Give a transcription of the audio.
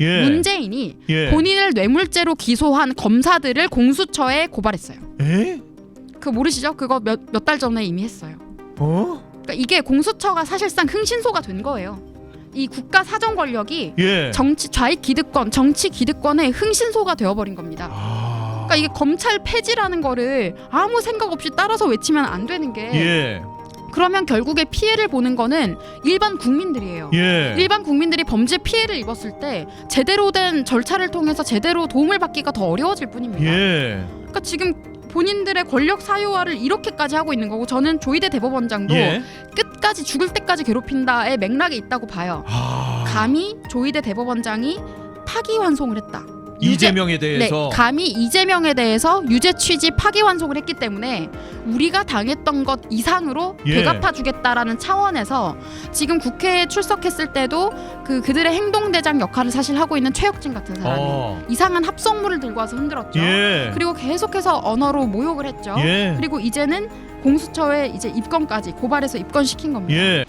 예. 문재인이 예. 본인을 뇌물죄로 기소한 검사들을 공수처에 고발했어요. 에? 그 모르시죠? 그거 몇 몇 달 전에 이미 했어요. 어? 그러니까 이게 공수처가 사실상 흥신소가 된 거예요. 이 국가 사정 권력이 예. 정치 좌익 기득권, 정치 기득권의 흥신소가 되어버린 겁니다. 아. 그러니까 이게 검찰 폐지라는 거를 아무 생각 없이 따라서 외치면 안 되는 게 예. 그러면 결국에 피해를 보는 거는 일반 국민들이에요. 예. 일반 국민들이 범죄 피해를 입었을 때 제대로 된 절차를 통해서 제대로 도움을 받기가 더 어려워질 뿐입니다. 예. 그러니까 지금 본인들의 권력 사유화를 이렇게까지 하고 있는 거고 저는 조희대 대법원장도 예. 끝까지 죽을 때까지 괴롭힌다의 맥락이 있다고 봐요. 아. 감히 조희대 대법원장이 파기환송을 했다. 유죄- 이재명에 대해서 네, 감히 이재명에 대해서 유죄 취지 파기환송을 했기 때문에 우리가 당했던 것 이상으로 예. 되갚아주겠다라는 차원에서 지금 국회에 출석했을 때도 그 그들의 행동대장 역할을 사실 하고 있는 최혁진 같은 사람이 어. 이상한 합성물을 들고 와서 흔들었죠. 예. 그리고 계속해서 언어로 모욕을 했죠. 예. 그리고 이제는 공수처에 이제 입건까지 고발해서 입건시킨 겁니다. 예.